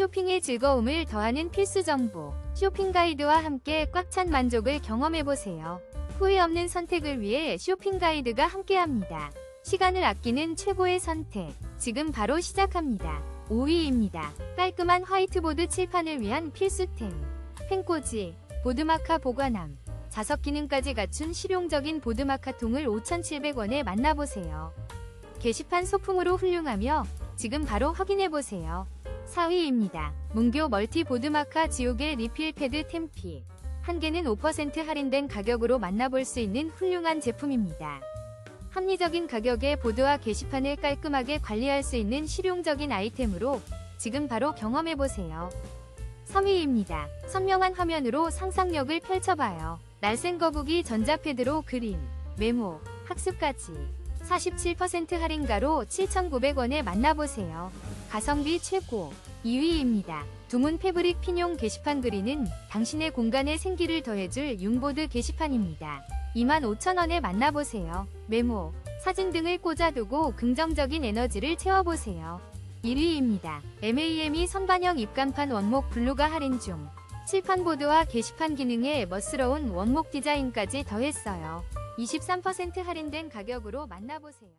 쇼핑의 즐거움을 더하는 필수 정보. 쇼핑 가이드와 함께 꽉 찬 만족을 경험해보세요. 후회 없는 선택을 위해 쇼핑 가이드가 함께합니다. 시간을 아끼는 최고의 선택. 지금 바로 시작합니다. 5위입니다. 깔끔한 화이트보드 칠판을 위한 필수템. 펜꽂이, 보드마카 보관함. 자석 기능까지 갖춘 실용적인 보드마카 통을 5,700원에 만나보세요. 게시판 소품으로 훌륭하며 지금 바로 확인해보세요. 4위입니다. 문교 멀티 보드마카 지옥의 리필 패드 템피. 한 개는 5% 할인된 가격으로 만나볼 수 있는 훌륭한 제품입니다. 합리적인 가격에 보드와 게시판을 깔끔하게 관리할 수 있는 실용적인 아이템으로 지금 바로 경험해보세요. 3위입니다. 선명한 화면으로 상상력을 펼쳐봐요. 날쌘 거북이 전자패드로 그림, 메모, 학습까지 47% 할인가로 7,900원에 만나보세요. 가성비 최고 2위입니다. 두문 패브릭 핀용 게시판 그리는 당신의 공간에 생기를 더해줄 융보드 게시판입니다. 25,000원에 만나보세요. 메모, 사진 등을 꽂아두고 긍정적인 에너지를 채워보세요. 1위입니다. MAME 선반형 입간판 원목 블루가 할인 중. 칠판보드와 게시판 기능에 멋스러운 원목 디자인까지 더했어요. 23% 할인된 가격으로 만나보세요.